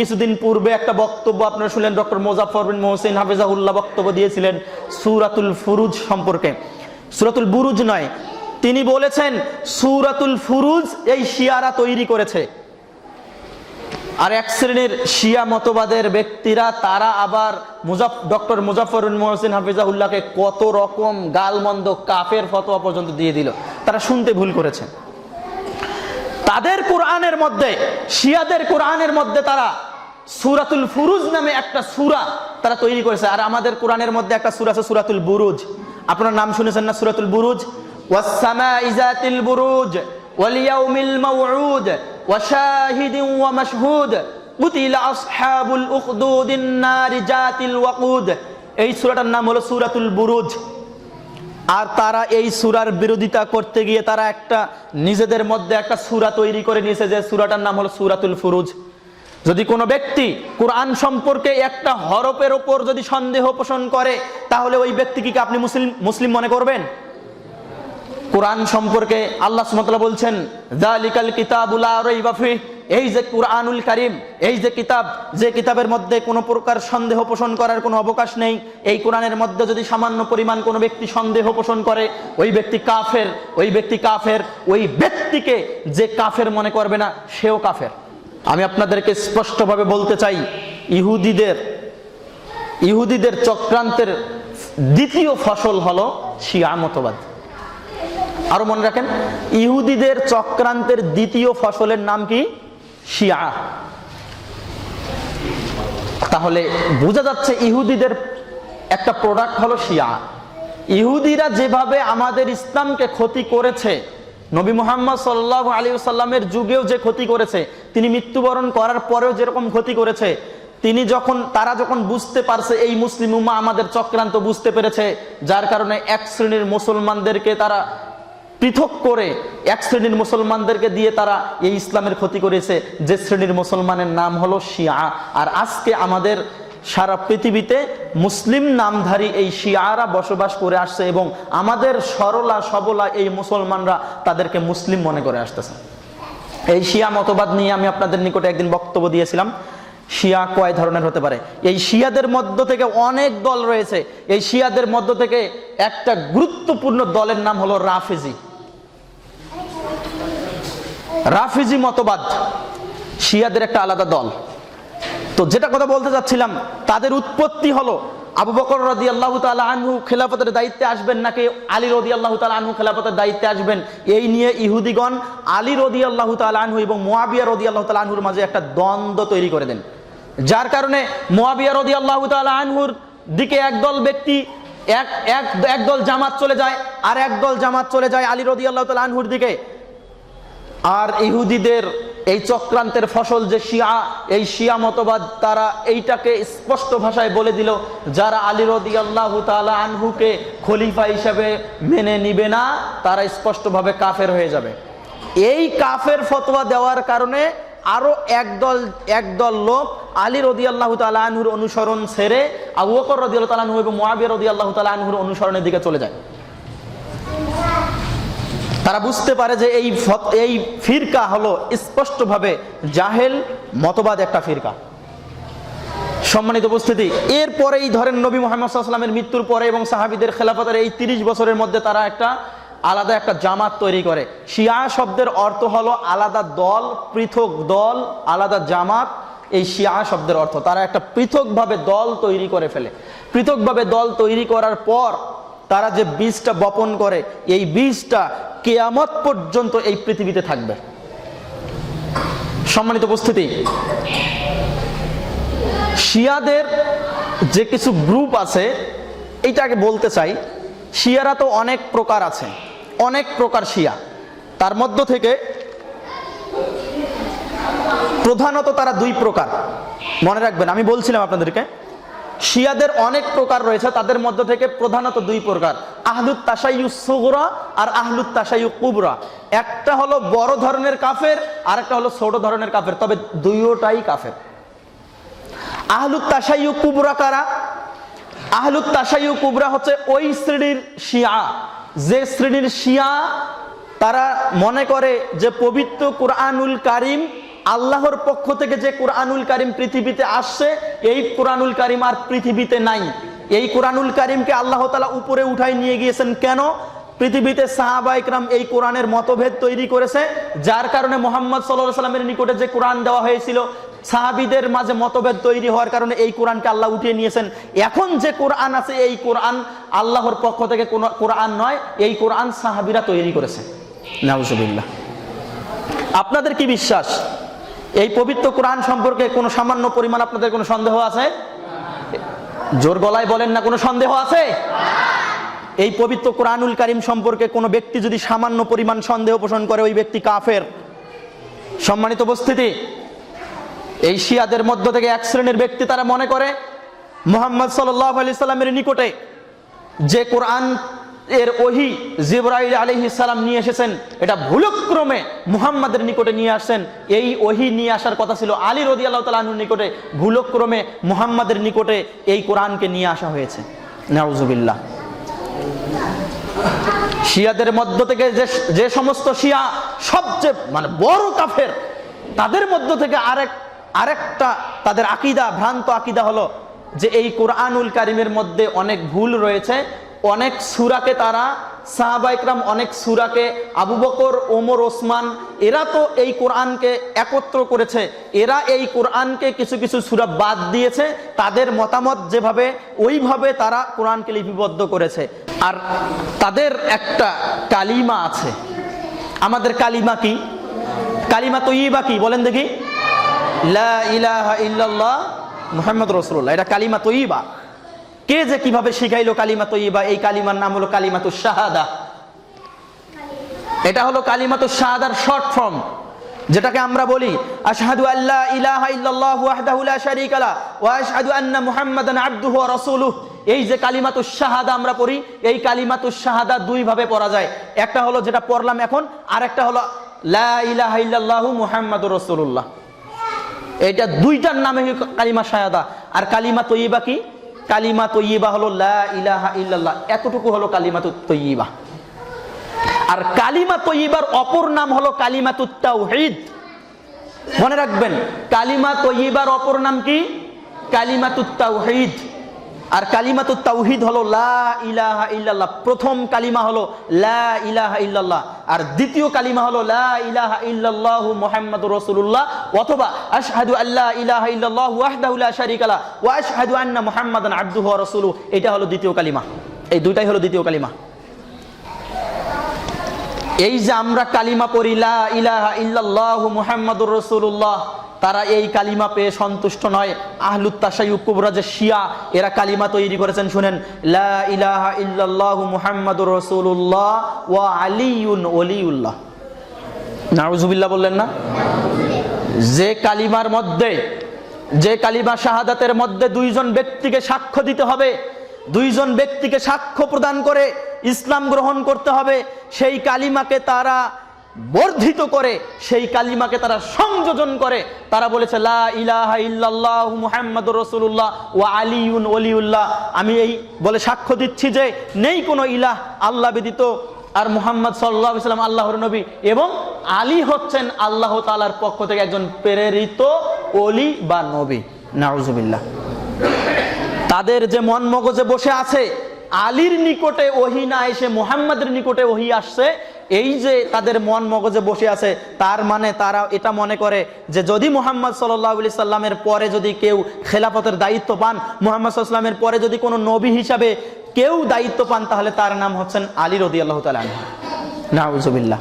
কিছুদিন পূর্বে একটা বক্তব্য আপনারা শুনলেন, ডক্টর মোজাফর বিন মোহসিন হাফিজাহুল্লাহ বক্তব্য দিয়েছিলেন সুরাতুল ফুরুজ সম্পর্কে। সুরাতুল বুরুজ নয়, তিনি বলেছেন সুরাতুল ফুরুজ এই শিয়ারা তৈরি করেছে। আর এক শ্রেণির শিয়া মতবাদের ব্যক্তিরা, তারা আবার মুজাফ, ডক্টর মুজাফর মোহসিন হাফিজাহুল্লাহকে কত রকম গালমন্দ কাফের ফতোয়া পর্যন্ত দিয়ে দিল, তারা শুনতে ভুল করেছে। তাদের কোরআনের মধ্যে, শিয়াদের কোরআনের মধ্যে তারা সুরাতুল ফুরুজ নামে একটা সুরা তারা তৈরি করেছে। আর আমাদের কোরআনের মধ্যে একটা সুরা আছে সুরাতুল বুরুজ। আপনার নাম শুনেছেন না সুরাতুল বুরুজ? ওয়াসসামাই যাতিল বুরুজ ওয়ালিয়াউমিল মাউউদ, ওয়াশাহিদিন ওয়া মাশহুদ কুতিলা আসহাবুল উখদুদিন নারি জাতিল ওয়াকুদ। এই সূরাটার নাম হলো সূরাতুল বুরুজ। আর তারা এই সুরার বিরোধিতা করতে গিয়ে তারা একটা নিজেদের মধ্যে একটা সুরা তৈরি করে নিয়েছে যে সুরাটার নাম হলো সুরাতুল ফুরুজ। যদি কোনো ব্যক্তি কোরআন সম্পর্কে একটা হরফের ওপর যদি সন্দেহ পোষণ করে, তাহলে ওই ব্যক্তিকে আপনি মুসলিম মুসলিম মনে করবেন? কোরআন সম্পর্কে আল্লাহ সুমতলা বলছেন জালিকাল কিতাবুল বাফি এই যে কুরআনুল কারিম, এই যে কিতাব, যে কিতাবের মধ্যে কোনো প্রকার সন্দেহ পোষণ করার কোনো অবকাশ নেই, এই কোরআনের মধ্যে যদি সামান্য পরিমাণ কোনো ব্যক্তি সন্দেহ পোষণ করে, ওই ব্যক্তি কাফের, ওই ব্যক্তি কাফের, ওই ব্যক্তিকে যে কাফের মনে করবে না, সেও কাফের। আমি আপনাদেরকে স্পষ্টভাবে বলতে চাই, ইহুদিদের ইহুদিদের চক্রান্তের দ্বিতীয় ফসল হলো শিয়া মতবাদ। আরও মনে রাখেন, ইহুদিদের চক্রান্তের দ্বিতীয় ফসলের নাম কি? শিয়া। তাহলে বোঝা যাচ্ছে ইহুদিদের একটা প্রোডাক্ট হলো শিয়া। ইহুদিরা যেভাবে আমাদের ইসলামকে ক্ষতি করেছে নবী মোহাম্মদ সাল্লাহ আলী সাল্লামের যুগেও যে ক্ষতি করেছে, তিনি মৃত্যুবরণ করার পরেও যেরকম ক্ষতি করেছে, তিনি যখন, তারা যখন বুঝতে পারছে এই মুসলিম উম্মা আমাদের চক্রান্ত বুঝতে পেরেছে, যার কারণে এক শ্রেণির মুসলমানদেরকে তারা পৃথক করে, এক শ্রেণির মুসলমানদেরকে দিয়ে তারা এই ইসলামের ক্ষতি করেছে, যে শ্রেণির মুসলমানের নাম হলো শিয়া। আর আজকে আমাদের সারা পৃথিবীতে মুসলিম নামধারী এই শিয়ারা বসবাস করে আসছে এবং আমাদের সরলা সবলা এই মুসলমানরা তাদেরকে মুসলিম মনে করে আসতেছে। এই শিয়া মতবাদ নিয়ে আমি আপনাদের নিকটে একদিন বক্তব্য দিয়েছিলাম। শিয়া কয় ধরনের হতে পারে? এই শিয়াদের মধ্য থেকে অনেক দল রয়েছে। এই শিয়াদের মধ্য থেকে একটা গুরুত্বপূর্ণ দলের নাম হলো রাফেজি। রাফিজি মতবাদ শিয়াদের একটা আলাদা দল। তো যেটা কথা বলতে যাচ্ছিলাম, তাদের উৎপত্তি হলো, আবু বকর রদি আল্লাহ আনহু খেলাফতের দায়িত্বে আসবেন নাকি আলী রদি আল্লাহ তালা আনহু খেলাফতের দায়িত্বে আসবেন? এই নিয়ে ইহুদিগণ আলী রদি আল্লাহ তালা আনহু এবং মোয়াবিয়া রদি আল্লাহ তালা আনহুর মাঝে একটা দ্বন্দ্ব তৈরি করে দেন। যার কারণে মোয়াবিয়া রদি আল্লাহ তালা আনহুর দিকে একদল ব্যক্তি, এক এক, একদল জামাত চলে যায় আর একদল জামাত চলে যায় আলী রদি আল্লাহ তালা আনহুর দিকে। আর ইহুদিদের এই চক্রান্তের ফসল যে শিয়া, এই শিয়া মতবাদ তারা এইটাকে স্পষ্ট ভাষায় বলে দিল, যারা আলী রদি আল্লাহ তালা আনহুকে খলিফা হিসাবে মেনে নিবে না, তারা স্পষ্টভাবে কাফের হয়ে যাবে। এই কাফের ফতোয়া দেওয়ার কারণে আরও একদল একদল লোক আলী রদি আল্লাহ আনহুর অনুসরণ ছেড়ে আবু বকর রদি আল্লাহ তালা আনহু এবং মোয়াবিয়া রদি আল্লাহ তালা আনহুর অনুসরণের দিকে চলে যায়। তারা বুঝতে পারে যে এই এই ফিরকা হলো স্পষ্টভাবে জাহেল মতবাদ একটা ফিরকা। সম্মানিত উপস্থিতি, এরপরেই ধরেন নবী মোহাম্মদ সাল্লামের মৃত্যুর পরে এবং সাহাবিদের খেলাফতের এই তিরিশ বছরের মধ্যে তারা একটা আলাদা একটা জামাত তৈরি করে। শিয়া শব্দের অর্থ হলো আলাদা দল, পৃথক দল, আলাদা জামাত। এই শিয়া শব্দের অর্থ, তারা একটা পৃথকভাবে দল তৈরি করে ফেলে। পৃথকভাবে দল তৈরি করার পর তারা যে বীজটা বপন করে, এই বীজটা কেয়ামত পর্যন্ত এই পৃথিবীতে থাকবে। সম্মানিত উপস্থিতি, শিয়াদের যে কিছু গ্রুপ আছে এইটাকে বলতে চাই, শিয়ারা তো অনেক প্রকার আছে, অনেক প্রকার শিয়া। তার মধ্য থেকে প্রধানত তারা দুই প্রকার। মনে রাখবেন, আমি বলছিলাম আপনাদেরকে শিয়াদের অনেক প্রকার রয়েছে, তাদের মধ্য থেকে প্রধানত দুই প্রকার। আহলুত তাসাইয়ু সুগরা আর আহলুত তাসাইয়ু কুবরা। একটা হলো বড় ধরনের কাফের আর একটা হলো ছোট ধরনের কাফের, তবে দুইটাই কাফের। আহলুত তাসাইয়ু কুবরা কারা? আহলুত তাসাইয়ু কুবরা হচ্ছে ওই শ্রেণির শিয়া। যে শ্রেণির শিয়া, তারা মনে করে যে পবিত্র কোরআনুল কারিম আল্লাহর পক্ষ থেকে যে কোরআনুল কারিম পৃথিবীতে আসছে এই কোরআনুল কারিম আর পৃথিবীতে নাই। এই কোরআনুল কারিমকে আল্লাহ তালা উপরে উঠাই নিয়ে গিয়েছেন কেন? পৃথিবীতে সাহাবা ইকরাম এই কোরআনের মতভেদ তৈরি করেছে, যার কারণে মোহাম্মদ সাল্লাহ সাল্লামের নিকটে যে কোরআন দেওয়া হয়েছিল, সাহাবিদের মাঝে মতভেদ তৈরি হওয়ার কারণে এই কোরআনকে আল্লাহ উঠিয়ে নিয়েছেন। এখন যে কোরআন আছে, এই কোরআন আল্লাহর পক্ষ থেকে কোনো কোরআন নয়, এই কোরআন সাহাবিরা তৈরি করেছে। নাউজুবিল্লাহ। আপনাদের কি বিশ্বাস? এই পবিত্র কোরআন সম্পর্কে কোনো সামান্য পরিমাণ আপনাদের কোনো সন্দেহ আছে? জোর গলায় বলেন না, কোনো সন্দেহ আছে? এই পবিত্র কোরআনুল কারিম সম্পর্কে কোনো ব্যক্তি যদি সামান্য পরিমাণ সন্দেহ পোষণ করে, ওই ব্যক্তি কাফের। সম্মানিত উপস্থিতি, এই শিয়াদের মধ্য থেকে এক শ্রেণির ব্যক্তি তারা মনে করে, মোহাম্মদ সাল্লাহ আলি সাল্লামের নিকটে যে কোরআন এর ওহি জিব্রাইল আলহি সালাম নিয়ে এসেছেন। এটা ভুলক্রমে মুহাম্মাদের নিকটে নিয়ে আসছেন। এই ওহি নিয়ে আসার কথা ছিল আলী রদি আল্লাহ তালুর নিকটে। ভুলক্রমে মুহাম্মাদের নিকটে এই কোরআনকে নিয়ে আসা হয়েছে। নাউজুবিল্লাহ। শিয়াদের মধ্য থেকে যে যে সমস্ত শিয়া সবচেয়ে মানে বড় কাফের, তাদের মধ্য থেকে আরেক, আরেকটা তাদের আকিদা, ভ্রান্ত আকিদা হলো যে এই কোরআনুল কারিমের মধ্যে অনেক ভুল রয়েছে। অনেক সুরাকে তারা সাহাবাইকরাম অনেক সুরাকে, আবু বকর, ওমর, ওসমান, এরা তো এই কোরআনকে একত্র করেছে। এরা এই কোরআনকে কিছু কিছু সুরা বাদ দিয়েছে। তাদের মতামত যেভাবে, ওইভাবে তারা কোরআনকে লিপিবদ্ধ করেছে। আর তাদের একটা কালিমা আছে। আমাদের কালিমা কি? কালিমা তো ইবা কি? বলেন দেখি। লা ইলাহা ইল্লাল্লাহ মুহাম্মদ রসুল্লাহ এটা কালিমা তৈবা কে যে কীভাবে শিখাইলো কালিমা তৈবা এই কালিমার নাম হলো কালিমাতু শাহাদা। এটা হলো কালিমাতু শাহাদার শর্ট ফর্ম যেটাকে আমরা বলি, আশহাদু আল্লাহ ইলাহা ইল্লাল্লাহু ওয়াহদাহু লা শারীকা লা ওয়া আশহাদু আন্না মুহাম্মাদান আবদুহু ওয়া রাসূলুহু। এই যে কালিমাতু শাহাদা আমরা পড়ি, এই কালিমাতু শাহাদা দুই ভাবে পড়া যায়। একটা হলো যেটা পড়লাম এখন আর একটা হলো, লা ইলাহা ইল্লাল্লাহু মুহাম্মাদুর রাসূলুল্লাহ। এটা দুইটার নামে কালিমা শাহাদা। আর কালিমা তৈবা কি? কালিমা তৈবা হলো লা ইলাহা ইল্লাল্লাহ। এতটুকু হলো কালিমা তৈবা আর কালিমা তৈবার অপর নাম হলো কালিমা তাওহীদ। মনে রাখবেন, কালিমা তৈবার অপর নাম কি? কালিমা তাওহীদ। আর কালিমাতু তাওহীদ হলো লা ইলাহা ইল্লাল্লাহ। প্রথম কালিমা হলো লা ইলাহা ইল্লাল্লাহ। আর দ্বিতীয় কালিমা হলো লা ইলাহা ইল্লাল্লাহু মুহাম্মাদুর রাসূলুল্লাহ। অথবা আশহাদু আল্লা ইলাহা ইল্লাল্লাহ ওয়াহদাহু লা লা ওয়া আশহাদু আন্না মুহাম্মাদান আবদুহু ওয়া রাসূলুহু। এটা হলো দ্বিতীয় কালিমা। এই দুইটাই হলো দ্বিতীয় কালিমা। এই যে আমরা কালিমা পড়ি লা ইলাহা ইল্লাল্লাহু মুহাম্মাদুর রাসূলুল্লাহ তারা এই কালিমা পেয়ে সন্তুষ্ট নয়। আহলুত তাসাইউ কুবরা যে শিয়া, এরা কালিমা তৈরি করেছেন, শুনেন। লা ইলাহা ইল্লাল্লাহু মুহাম্মাদুর রাসূলুল্লাহ ওয়া আলিউন ওলিউল্লাহ। নাউজুবিল্লাহ বললেন না? যে কালিমার মধ্যে, যে কালিমা শাহাদাতের মধ্যে দুইজন ব্যক্তিকে সাক্ষ্য দিতে হবে, দুইজন ব্যক্তিকে সাক্ষ্য প্রদান করে ইসলাম গ্রহণ করতে হবে, সেই কালিমাকে তারা বর্ধিত করে সেই কালিমাকে তারা সংযোজন করে। তারা বলেছে, লা ইলাহা ইল্লাল্লাহ মুহাম্মাদুর রাসূলুল্লাহ ওয়া আলিউন ওলিউল্লাহ। আমি এই বলে সাক্ষ্য দিচ্ছি যে নেই কোনো ইলাহ আল্লাহ ব্যতীত আর মুহাম্মদ সাল্লাহ সাল্লাম আল্লাহর নবী এবং আলী হচ্ছেন আল্লাহ তালার পক্ষ থেকে একজন প্রেরিত অলি বা নবী। নাউজুবিল্লাহ। তাদের যে মন মগজে বসে আছে, আলীর নিকটে ওহি না এসে মুহাম্মাদের নিকটে ওহি আসছে এই যে তাদের মন মগজে বসে আছে, তার মানে তারা এটা মনে করে যে যদি মোহাম্মদ সাল্লাহ আলি সাল্লামের পরে যদি কেউ খেলাফতের দায়িত্ব পান, মোহাম্মদ সাল্লামের পরে যদি কোনো নবী হিসাবে কেউ দায়িত্ব পান, তাহলে তার নাম হচ্ছেন আলী রদি আল্লাহ তালা নাউজুবিল্লাহ।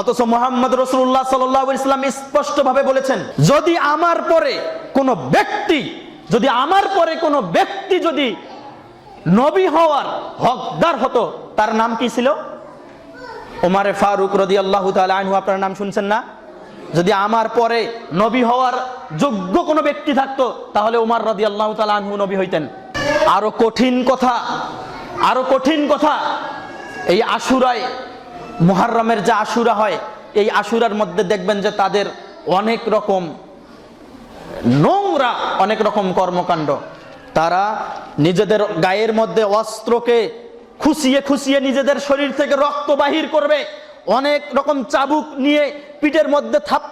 অথচ মোহাম্মদ রসুল্লাহ সাল্লাম স্পষ্টভাবে বলেছেন, যদি আমার পরে কোনো ব্যক্তি, যদি আমার পরে কোনো ব্যক্তি যদি নবী হওয়ার হকদার হতো, তার নাম কি ছিল? ওমারে ফারুক রদি আল্লাহ আনহু, আপনার নাম শুনছেন না? যদি আমার পরে নবী হওয়ার যোগ্য কোনো ব্যক্তি থাকতো, তাহলে ওমার রদি আল্লাহ আনহু নবী হইতেন। আরও কঠিন কথা, আরও কঠিন কথা, এই আশুরায়, মুহাররমের যে আশুরা হয়, এই আশুরার মধ্যে দেখবেন যে তাদের অনেক রকম নোংরা, অনেক রকম কর্মকাণ্ড। তারা নিজেদের গায়ের মধ্যে অস্ত্রকে খুশিয়ে খুশিয়ে নিজেদের শরীর থেকে রক্ত বাহির করবে। অনেক রকম চাবুক নিয়ে পিঠের মধ্যে থাপ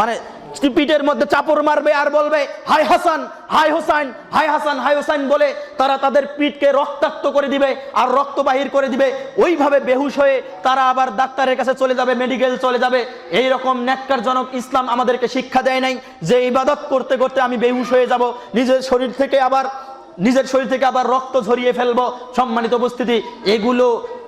মানে পিঠের মধ্যে চাপড় মারবে আর বলবে হাই হাসান হাই হোসাইন হাই হাসান হাই হোসাইন বলে তারা তাদের পিঠকে রক্তাক্ত করে দিবে আর রক্ত বাহির করে দিবে। ওইভাবে বেহুশ হয়ে তারা আবার ডাক্তারের কাছে চলে যাবে, মেডিকেল চলে যাবে। এই রকম ন্যাক্কারজনক ইসলাম আমাদেরকে শিক্ষা দেয় নাই যে ইবাদত করতে করতে আমি বেহুশ হয়ে যাব। নিজের শরীর থেকে আবার নিজের শরীর থেকে আবার রক্ত ঝরিয়ে ফেলব। সম্মানিত উপস্থিতি, এগুলো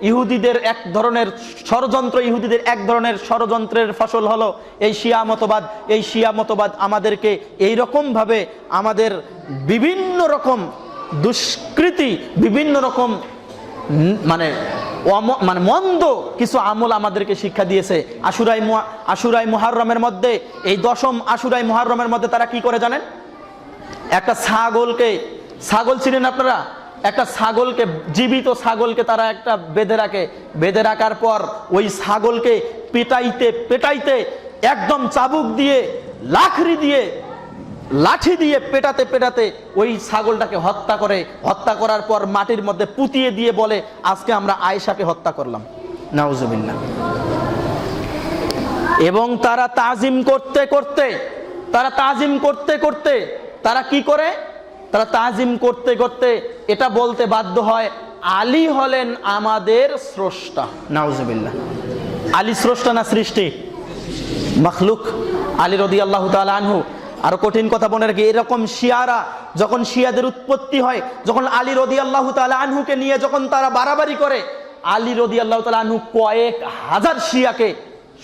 ইহুদিদের এক ধরনের ষড়যন্ত্র, ইহুদিদের এক ধরনের ষড়যন্ত্রের ফসল হলো এই শিয়া মতবাদ। এই শিয়া মতবাদ আমাদেরকে এই ভাবে আমাদের বিভিন্ন রকম দুষ্কৃতি, বিভিন্ন রকম মানে মানে মন্দ কিছু আমল আমাদেরকে শিক্ষা দিয়েছে। আশুরাই আশুরাই মুহাররমের মধ্যে, এই দশম আশুরাই মুহাররমের মধ্যে তারা কি করে জানেন? একটা ছাগলকে ছাগল ছিলেন আপনারা? একটা ছাগলকে, জীবিত ছাগলকে তারা একটা বেঁধে রাখে। বেঁধে রাখার পর ওই ছাগলকে পেটাইতে পেটাইতে একদম চাবুক দিয়ে লাখড়ি দিয়ে, লাঠি দিয়ে পেটাতে পেটাতে ওই ছাগলটাকে হত্যা করে। হত্যা করার পর মাটির মধ্যে পুতিয়ে দিয়ে বলে, আজকে আমরা আয়েশাকে হত্যা করলাম। নাউজুবিল্লাহ। এবং তারা তাজিম করতে করতে, তারা তাজিম করতে করতে তারা কি করে? তারা তাজিম করতে করতে এটা বলতে বাধ্য হয় আলী হলেন আমাদের স্রষ্টা। নাউজুবিল্লাহ। আলী স্রষ্টা না সৃষ্টি? মখলুক। আলী রদি আল্লাহ আনহু। আরও কঠিন কথা মনে রাখি এরকম শিয়ারা যখন শিয়াদের উৎপত্তি হয় যখন আলী রদি আল্লাহ আনহুকে নিয়ে যখন তারা বাড়াবাড়ি করে আলী রদি আল্লাহ আনহু কয়েক হাজার শিয়াকে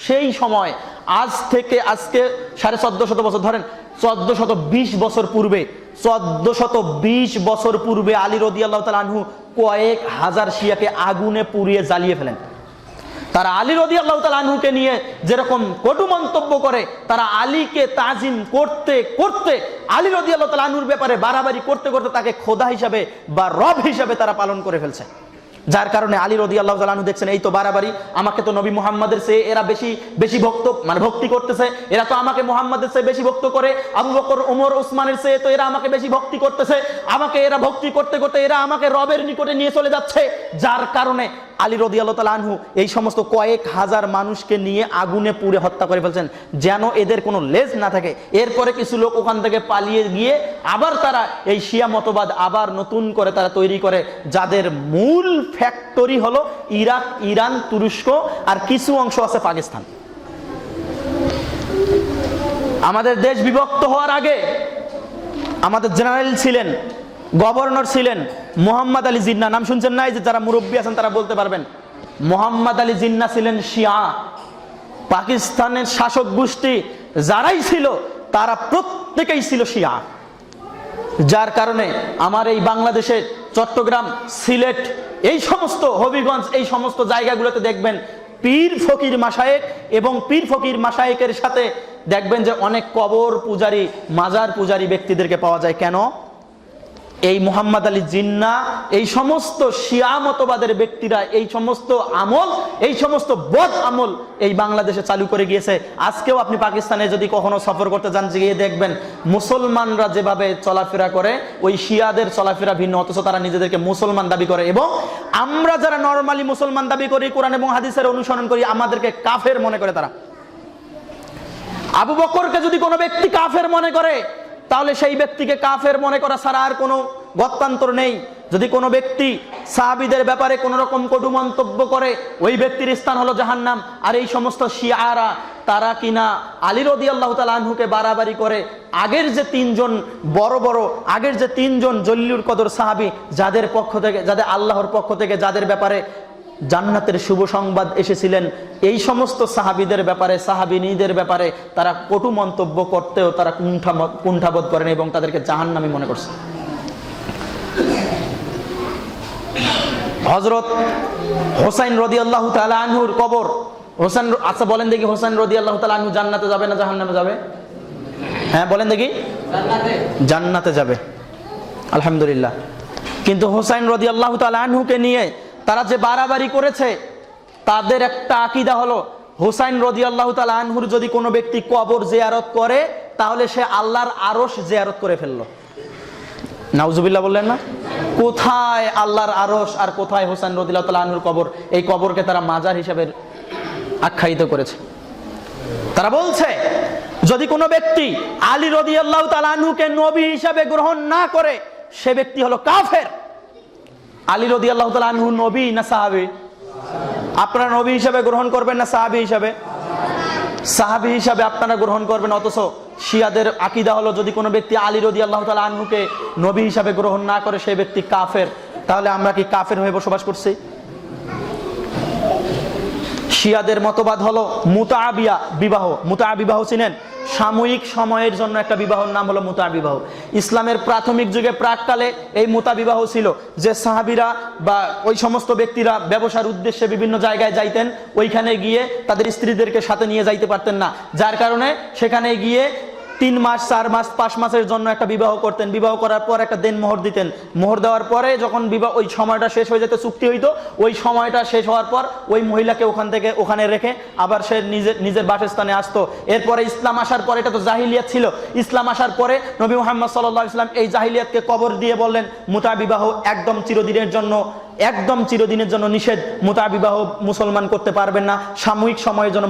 সেই সময় আজ থেকে আজকে সাড়ে চোদ্দ শত বছর ধরেন চোদ্দ শত বিশ বছর পূর্বে চোদ্দ শত বিশ বছর পূর্বে আলী রদি আল্লাহ আনহু কয়েক হাজার শিয়াকে আগুনে পুড়িয়ে জ্বালিয়ে ফেলেন। তারা আলী রদি আল্লাহ আনহুকে নিয়ে যেরকম কটু মন্তব্য করে, তারা আলীকে তাজিম করতে করতে, আলী রদি আল্লাহ আনহুর ব্যাপারে বাড়াবাড়ি করতে করতে তাকে খোদা হিসাবে বা রব হিসাবে তারা পালন করে ফেলছে। যার কারণে আলী রদি আল্লাহ জালানু দেখছেন, এই তো বাড়াবাড়ি, আমাকে তো নবী মুহাম্মাদের সে এরা বেশি বেশি ভক্ত মানে ভক্তি করতেছে, এরা তো আমাকে মুহাম্মাদের সে বেশি ভক্ত করে, আবু বকর ওমর ওসমানের সে তো এরা আমাকে বেশি ভক্তি করতেছে, আমাকে এরা ভক্তি করতে করতে এরা আমাকে রবের নিকটে নিয়ে চলে যাচ্ছে। যার কারণে আলী রদি আল্লাহ আনহু, এই সমস্ত কয়েক হাজার মানুষকে নিয়ে আগুনে পুড়ে হত্যা করে ফেলছেন। যেন এদের কোনো লেজ না থাকে। এরপরে কিছু লোক ওখান থেকে পালিয়ে গিয়ে আবার তারা এই শিয়া মতবাদ আবার নতুন করে তারা তৈরি করে, যাদের মূল ফ্যাক্টরি হলো ইরাক, ইরান, তুরস্ক আর কিছু অংশ আছে পাকিস্তান। আমাদের দেশ বিভক্ত হওয়ার আগে আমাদের জেনারেল ছিলেন গভর্নর ছিলেন মোহাম্মদ আলী জিন্না। নাম শুনছেন নাই যে যারা মুরব্বী আছেন তারা বলতে পারবেন। মোহাম্মদ আলী জিন্না ছিলেন শিয়া। পাকিস্তানের শাসক গোষ্ঠী যারাই ছিল, তারা প্রত্যেকেই ছিল শিয়া। যার কারণে আমার এই বাংলাদেশের চট্টগ্রাম, সিলেট, এই সমস্ত হবিগঞ্জ, এই সমস্ত জায়গাগুলোতে দেখবেন পীর ফকির মাসায়েক এবং পীর ফকির মাসায়েকের সাথে দেখবেন যে অনেক কবর পূজারী, মাজার পূজারী ব্যক্তিদেরকে পাওয়া যায়। কেন? এই মোহাম্মদ আলী জিন্না, এই সমস্ত শিয়া মতবাদের ব্যক্তিরা, এই সমস্ত আমল, এই সমস্ত বদ আমল এই বাংলাদেশে চালু করে গিয়েছে। আজকেও আপনি পাকিস্তানে যদি কখনো সফর করতে যান, গিয়ে দেখবেন মুসলমানরা যেভাবে চলাফেরা করে, ওই শিয়াদের চলাফেরা ভিন্ন, অথচ তারা নিজেদেরকে মুসলমান দাবি করে। এবং আমরা যারা নর্মালি মুসলমান দাবি করি, কোরআন এবং হাদিসের অনুসরণ করি, আমাদেরকে কাফের মনে করে তারা। আবু বকরকে যদি কোনো ব্যক্তি কাফের মনে করে তাহলে সেই ব্যক্তিকে কাফের মনে করা ছাড়া আর কোনো গত্যান্তর নেই। যদি কোনো ব্যক্তি সাহাবিদের ব্যাপারে কোনো রকম কটু মন্তব্য করে, ওই ব্যক্তির স্থান হলো জাহান্নাম। আর এই সমস্ত শিয়ারা, তারা কিনা আলী রদি আল্লাহ আনহুকে বাড়াবাড়ি করে? আগের যে তিনজন বড় বড়, আগের যে তিনজন জল্লুর কদর সাহাবি, যাদের পক্ষ থেকে, যাদের আল্লাহর পক্ষ থেকে, যাদের ব্যাপারে জান্নাতের শুভ সংবাদ এসেছিলেন। এই সমস্ত সাহাবিদের ব্যাপারে সাহাবিনীদের ব্যাপারে তারা কটু মন্তব্য করতেও তারা কুণ্ঠা কুণ্ঠাবোধ করেন এবং তাদেরকে জাহান্নামী মনে করছে। হজরত হোসাইন রদি আল্লাহ আনহুর কবর। হোসেন আচ্ছা বলেন দেখি হোসেন রদি আল্লাহ আনহু জান্নাতে যাবে না জাহান্নামে যাবে? হ্যাঁ বলেন দেখি। জান্নাতে? যাবে। আলহামদুলিল্লাহ। কিন্তু হোসাইন রদি আল্লাহ আনহুকে নিয়ে তারা যে বাড়াবাড়ি করেছে, তাদের একটা আকিদা হলো, হোসাইন রদি আল্লাহ আনহুর যদি কোনো ব্যক্তি কবর জেয়ারত করে, তাহলে সে আল্লাহর আরস জেয়ারত করে ফেলল। নাউজুবিল্লাহ বললেন না? কোথায় আল্লাহর আরস আর কোথায় হোসেন রদিল্লাহ আনহুর কবর? এই কবরকে তারা মাজার হিসাবে আখ্যায়িত করেছে। তারা বলছে, যদি কোনো ব্যক্তি আলী রদি আল্লাহ তালানহুকে নবী হিসাবে গ্রহণ না করে, সে ব্যক্তি হলো কাফের। আলী রদি আল্লাহ তালা আনহু নবী না সাহাবি? আপনারা নবী হিসাবে গ্রহণ করবেন না সাহাবি হিসাবে? সাহাবি হিসাবে আপনারা গ্রহণ করবেন, অথচ শিয়াদের আকিদা হলো যদি কোনো ব্যক্তি আলী রদি আল্লাহ তালা আনহুকে নবী হিসাবে গ্রহণ না করে, সেই ব্যক্তি কাফের। তাহলে আমরা কি কাফের হয়ে বসবাস করছি? শিয়াদের মতবাদ হলো মুতাবিয়া বিবাহ। মুতা বিবাহ চিনেন? সাময়িক সময়ের জন্য একটা বিবাহর নাম হলো মুতা বিবাহ। ইসলামের প্রাথমিক যুগে প্রাককালে এই মুতা বিবাহ ছিল যে সাহাবিরা বা ওই সমস্ত ব্যক্তিরা ব্যবসার উদ্দেশ্যে বিভিন্ন জায়গায় যাইতেন, ওইখানে গিয়ে তাদের স্ত্রীদেরকে সাথে নিয়ে যাইতে পারতেন না। যার কারণে সেখানে গিয়ে তিন মাস, চার মাস, পাঁচ মাসের জন্য একটা বিবাহ করতেন। বিবাহ করার পর একটা দেন মোহর দিতেন। মোহর দেওয়ার পরে যখন বিবাহ ওই সময়টা শেষ হয়ে যেত, চুক্তি হইতো, ওই সময়টা শেষ হওয়ার পর ওই মহিলাকে ওখান থেকে ওখানে রেখে আবার সে নিজের নিজের বাসস্থানে আসতো। এরপরে ইসলাম আসার পরে এটা তো জাহিলিয়াত ছিল। ইসলাম আসার পরে নবী মোহাম্মদ সাল্লাহ ইসলাম এই জাহিলিয়াতকে কবর দিয়ে বললেন, মুতা বিবাহ একদম চিরদিনের জন্য। একদম চিরদিনের জন্য নিষেধ, মুতা বিবাহ মুসলমান করতে পারবেন না, সাময়িক সময়ের জন্য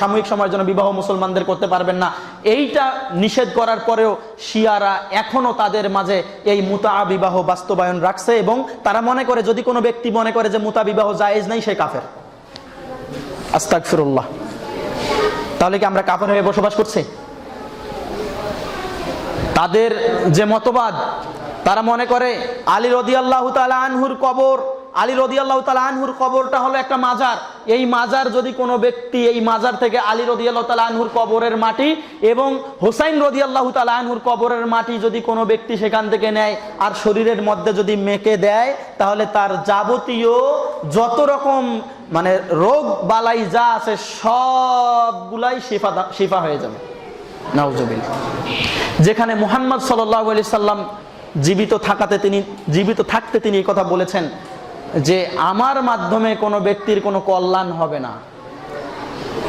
সাময়িক সময়ের জন্য বিবাহ মুসলমানদের করতে পারবেন না। এইটা নিষেধ করার পরেও শিয়ারা এখনও তাদের মাঝে এই মুতা বিবাহ বাস্তবায়ন রাখছে এবং তারা মনে করে, যদি কোনো ব্যক্তি মনে করে যে মুতা বিবাহ জায়েজ নাই, সে কাফের। আস্তাক ফিরুল্লাহ তাহলে কি আমরা কাফের হয়ে বসবাস করছি? তাদের যে মতবাদ তারা মনে করে আলী রদি আল্লাহ আনহুর কবর। আলী রদি আল্লাহ আনহুর কবরটা হলো একটা মাজার। এই মাজার যদি কোনো ব্যক্তি এই মাজার থেকে আলী রদি আল্লাহ আনহুর কবরের মাটি এবং হোসাইন রদি আল্লাহ আনহুর কবরের মাটি যদি কোনো ব্যক্তি সেখান থেকে নেয় আর শরীরের মধ্যে যদি মেকে দেয়, তাহলে তার যাবতীয় যত রকম মানে রোগ বালাই যা আছে সবগুলাই শিফা শিফা হয়ে যাবে। নাউজুবিল্লাহ। যেখানে মুহাম্মদ সাল্লাহ আলি সাল্লাম জীবিত থাকাতে তিনি, জীবিত থাকতে তিনি এই কথা বলেছেন যে আমার মাধ্যমে কোনো ব্যক্তির কোনো কল্যাণ হবে না।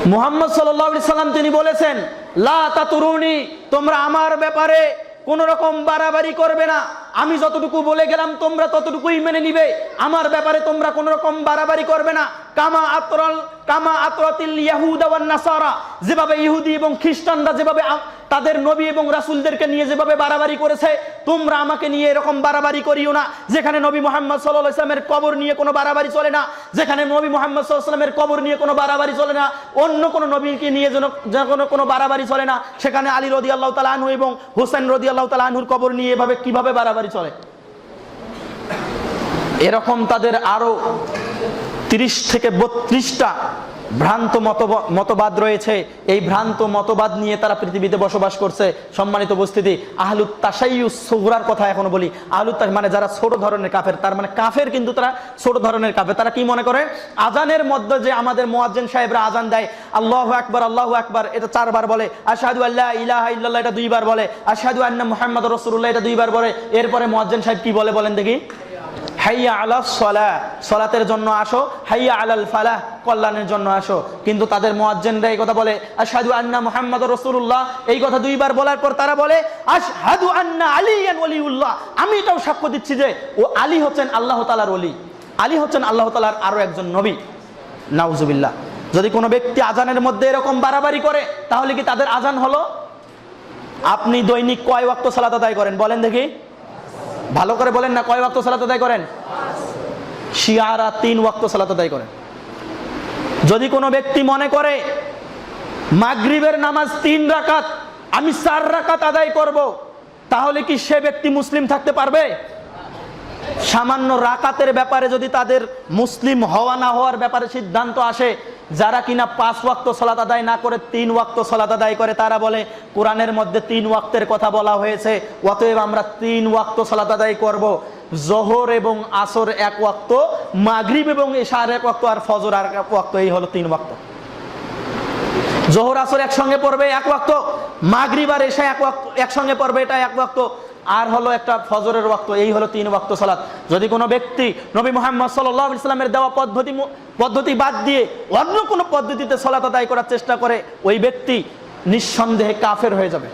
মুহাম্মদ সাল্লাহ আলি সাল্লাম তিনি বলেছেন, লা তাতুরুনি, তোমরা আমার ব্যাপারে কোন রকম বাড়াবাড়ি করবে না। আমি যতটুকু বলে গেলাম, তোমরা ততটুকুই মেনে নিবে। আমার ব্যাপারে তোমরা কোন রকম বাড়াবাড়ি করবে না। কামা আতরল, কামা আতরাতিল ইয়াহুদা ওয়ান নাসারা, যেভাবে ইহুদি এবং খ্রিস্টানরা যেভাবে তাদের নবী এবং রাসূলদেরকে নিয়ে যেভাবে বাড়াবাড়ি করেছে, তোমরা আমাকে নিয়ে এরকম বাড়াবাড়ি করিও না। যেখানে নবী মোহাম্মদ আলাইহি ইসলামের কবর নিয়ে কোনো বাড়াবাড়ি চলে না, যেখানে নবী মোহাম্মদ আলাইহি কবর নিয়ে কোনো বাড়াবাড়ি চলে না, অন্য কোনো নবীকে নিয়ে যেন যেন কোনো বাড়াবাড়ি চলে না। সেখানে আলী রদিয়াল্লাহু তাআলা আনহু এবং হোসেন রদিয়াল্লাহু তাআলা আনহুর কবর নিয়ে এভাবে কীভাবে বাড়াবাড়ি চলে? এরকম তাদের আরও তিরিশ থেকে বত্রিশটা ভ্রান্ত মতবাদ রয়েছে। এই ভ্রান্ত মতবাদ নিয়ে তারা পৃথিবীতে বসবাস করছে। সম্মানিত উপস্থিতি, আহলুত তাসাইয়ু সুগরার কথা এখনও বলি। আহলুত মানে যারা ছোট ধরনের কাফের, তার মানে কাফের কিন্তু তারা ছোট ধরনের কাফের। তারা কি মনে করে? আজানের মধ্যে যে আমাদের মোয়াজ্জেন সাহেবরা আজান দেয়, আল্লাহ আকবার আল্লাহ আকবার, এটা চারবার বলে। আশহাদু আল্লাহ ইলাহা ইল্লাল্লাহ, এটা দুইবার বলে। আশহাদু আন্না মুহাম্মদ রাসূলুল্লাহ, এটা দুইবার বলে। এরপরে মোয়াজ্জেন সাহেব কি বলে বলেন দেখি? হাইয়া আলা সলা, সলাতের জন্য আসো, হাইয়া আলাল ফালাহ, কল্যাণের জন্য আসো। কিন্তু তাদের মুয়াজ্জিনরা এই কথা বলে, আশহাদু আন্না মুহাম্মদ রসুল্লাহ এই কথা দুইবার বলার পর তারা বলে, আশহাদু আন্না আলিয়ান ওলিউল্লাহ। আমি এটাও সাক্ষ্য দিচ্ছি যে, ও আলী হচ্ছেন আল্লাহ তালার ওলি। আলী হচ্ছেন আল্লাহ তালার আরও একজন নবী। নাউজুবিল্লাহ। যদি কোনো ব্যক্তি আজানের মধ্যে এরকম বাড়াবাড়ি করে, তাহলে কি তাদের আজান হলো? আপনি দৈনিক কয় ওয়াক্ত সালাত আদায় করেন? বলেন দেখি। ভালো করে বলেন না কয় ওয়াক্ত সালাত আদায় করেন? শিয়ারা তিন ওয়াক্ত সালাত আদায় করেন। যদি কোনো ব্যক্তি মনে করে, মাগরিবের নামাজ তিন রাকাত, আমি চার রাকাত আদায় করব, তাহলে কি সে ব্যক্তি মুসলিম থাকতে পারবে? সামান্য রাকাতের ব্যাপারে যদি তাদের মুসলিম হওয়া না হওয়ার ব্যাপারে সিদ্ধান্ত আসে যারা কিনা পাঁচ ওয়াক্ত সলাত আদায় না করে তিন ওয়াক্ত সলাত আদায় করে, তারা বলে, কোরআনের মধ্যে তিন ওয়াক্তের কথা বলা হয়েছে, অতএব আমরা তিন ওয়াক্ত সলাত আদায় করব। জোহর এবং আসর এক ওয়াক্ত, মাগরিব এবং এশার এক ওয়াক্ত, আর ফজর আর এক ওয়াক্ত, এই হলো তিন ওয়াক্ত। জোহর, আসর একসঙ্গে পড়বে এক ওয়াক্ত, মাগরিব আর এশা এক ওয়াক্ত, একসঙ্গে পড়বে এটা এক ওয়াক্ত আর হলো একটা ফজরের ওয়াক্ত, এই হলো তিন ওয়াক্ত সালাত। যদি কোনো ব্যক্তি নবী মোহাম্মদ সাল্লাহ ইসলামের দেওয়া পদ্ধতি পদ্ধতি বাদ দিয়ে অন্য কোনো পদ্ধতিতে সলাত আদায় করার চেষ্টা করে, ওই ব্যক্তি নিঃসন্দেহে কাফের হয়ে যাবে।